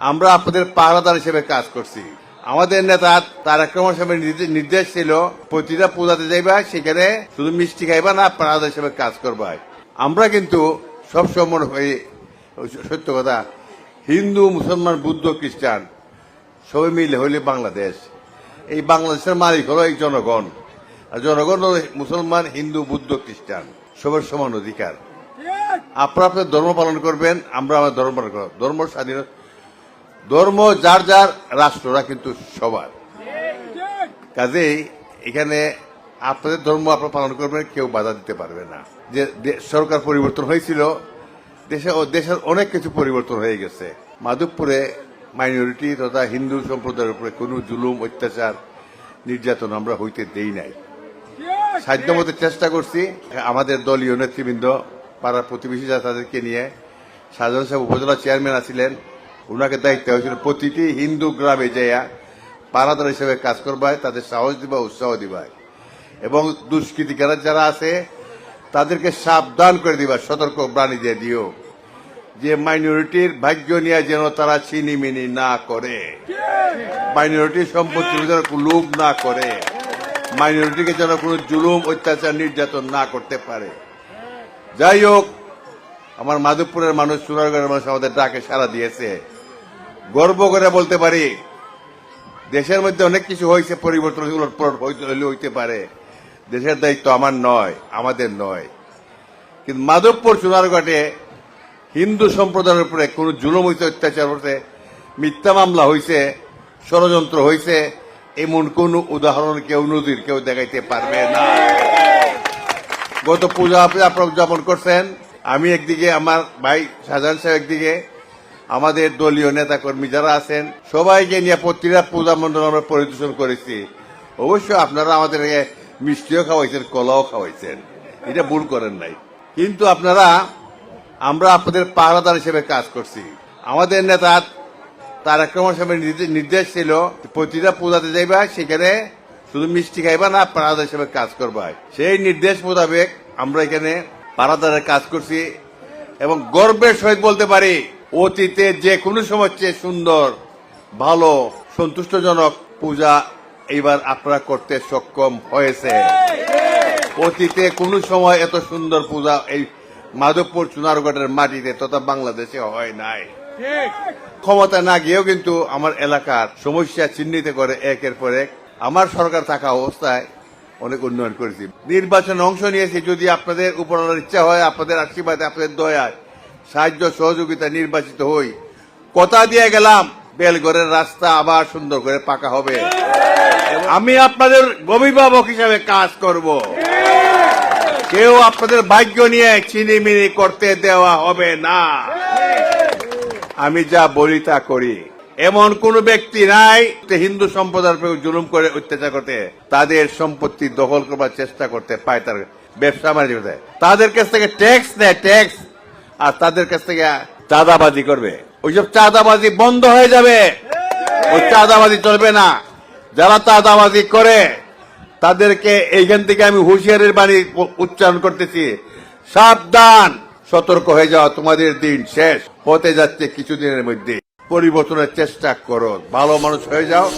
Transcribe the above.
আমরা আপনাদের পাহারাদার হিসেবে কাজ করছি। আমাদের নেতা তারেক রহমান সাহেবের নির্দে- নির্দেশ ছিল, প্রতিটা পূজাতে যাইবা, সেখানে শুধু মিষ্টি খাইবা না, পাহারাদার হিসেবে কাজ করবা। আমরা কিন্তু সবসময় হয়ে সত্য কথা, হিন্দু, মুসলমান, বুদ্ধ, খ্রিস্টান, সবাই মিলে হইলে বাংলাদেশ। এই বাংলাদেশের মালিক হলো এই জনগণ। আর জনগণ মুসলমান, হিন্দু, বুদ্ধ, খ্রিস্টান, সবার সমান অধিকার। আপনারা আপনার ধর্ম পালন করবেন, আমরা আমার ধর্ম পালন করব। ধর্ম স্বাধীন ধর্ম যার যার, রাষ্ট্ররা কিন্তু সবার। কাজেই এখানে আপনাদের ধর্ম আপনারা পালন করবেন, কেউ বাধা দিতে পারবে না। যে সরকার পরিবর্তন হয়েছিল, দেশে দেশের অনেক কিছু পরিবর্তন হয়ে গেছে। মাধবপুরে মাইনরিটি তথা হিন্দু সম্প্রদায়ের উপরে কোনো জুলুম, অত্যাচার, নির্যাতন আমরা হইতে দেই নাই। সাধ্য সাধ্যমতো চেষ্টা করছি, আমাদের দলীয় নেতৃবৃন্দ, পাড়ার প্রতিবেশী তাদেরকে নিয়ে, সাধারণ সাহেব উপজেলা চেয়ারম্যান আছিলেন ওনাকে দায়িত্ব হয়েছিল প্রতিটি হিন্দু গ্রামে যাইয়া পাড়াদার হিসেবে কাজ করবায়, তাদের সাহস দিবা, উৎসাহ দিবায়। এবং দুষ্কৃতিকারা যারা আছে, তাদেরকে সাবধান করে দিবা, সতর্ক বাণী দিয়ে দিও। যে মাইনরিটির ভাগ্য নিয়ে যেন তারা চিনিমিনি না করে। মাইনরিটির সম্পত্তির যেন লোভ না করে। মাইনরিটিকে যেন কোনো জুলুম, অত্যাচার, নির্যাতন না করতে পারে। যাই হোক, আমার মাধবপুরের মানুষ, সোনারগড়ের মানুষ আমাদের ডাকে সাড়া দিয়েছে। গর্ব করে বলতে পারি, দেশের মধ্যে অনেক কিছু হয়েছে, পরিবর্তন হইতে পারে। দেশের দায়িত্ব আমার নয়, আমাদের নয়। কিন্তু মাধবপুর সোনারঘাটে হিন্দু সম্প্রদায়ের উপরে কোনো জুলুম হইতে অত্যাচার হতে মিথ্যা মামলা হয়েছে ষড়যন্ত্র হয়েছে এমন কোন উদাহরণ কেউ নদীর কেউ দেখাইতে পারবে না। গত পূজা আপনি উদযাপন করছেন, আমি একদিকে, আমার ভাই শাহজাহান সাহেব একদিকে আমাদের দলীয় নেতা কর্মী যারা আছেন, সবাইকে নিয়ে প্রতিটা পূজা মণ্ডল আমরা পরিদর্শন করেছি। অবশ্য আপনারা আমাদের মিষ্টিও খাওয়াইছেন, কলাও খাওয়াইছেন। এটা ভুল করেন নাই। কিন্তু আপনারা, আমরা আপনাদের পাহারাদার হিসেবে কাজ করছি। আমাদের নেতা তারেক রহমান নির্দেশ ছিল, প্রতিটা পূজাতে যাইবা, সেখানে শুধু মিষ্টি খাইবা না পাড়াদার হিসেবে কাজ করবা। সেই নির্দেশ মোতাবেক আমরা এখানে পাড়াদারের কাজ করছি এবং গর্বের সহিত বলতে পারি অতীতে যে কোনো সময় চেয়ে সুন্দর, ভালো, সন্তুষ্টজনক পূজা এইবার আপনারা করতে সক্ষম হয়েছে। অতীতে কোনো সময় এত সুন্দর পূজা এই মাধবপুর চুনারগড়ের মাটিতে তথা বাংলাদেশে হয় নাই। ক্ষমতা না গিয়েও কিন্তু আমার এলাকার সমস্যা চিহ্নিত করে একের পর এক আমার সরকার থাকা অবস্থায় অনেক উন্নয়ন করেছি। নির্বাচনে অংশ নিয়েছি, যদি আপনাদের উপর ইচ্ছা হয়, আপনাদের আশীর্বাদে, আপনাদের দয়ায়। সাহায্য সহযোগিতা নির্বাচিত হই। কথা দিয়ে গেলাম বেলগড়ের রাস্তা আবার সুন্দর করে পাকা হবে। আমি আপনাদের অভিভাবক হিসাবে কাজ করব। কেউ আপনাদের ভাগ্য নিয়ে চিনিমিনি করতে দেওয়া হবে না। আমি যা বলি তা করি। এমন কোন ব্যক্তি নাই হিন্দু সম্প্রদায়ের জুলুম করে অত্যাচার করতে, তাদের সম্পত্তি দখল করবার চেষ্টা করতে পায় তার ব্যবসা বাণিজ্য তাদের কাছ থেকে ট্যাক্স নেয় ট্যাক্স আর তাদের কাছ থেকে চাঁদাবাজি করবে। ওইসব চাঁদাবাজি বন্ধ হয়ে যাবে। ওই চাঁদাবাজি চলবে না। যারা চাঁদাবাজি করে, তাদেরকে এইখান থেকে আমি হুঁশিয়ারের বাণী উচ্চারণ করতেছি। সাবধান, সতর্ক হয়ে যাও, তোমাদের দিন শেষ। হতে যাচ্ছে কিছুদিনের মধ্যে। পরিবর্তনের চেষ্টা করো। ভালো মানুষ হয়ে যাও।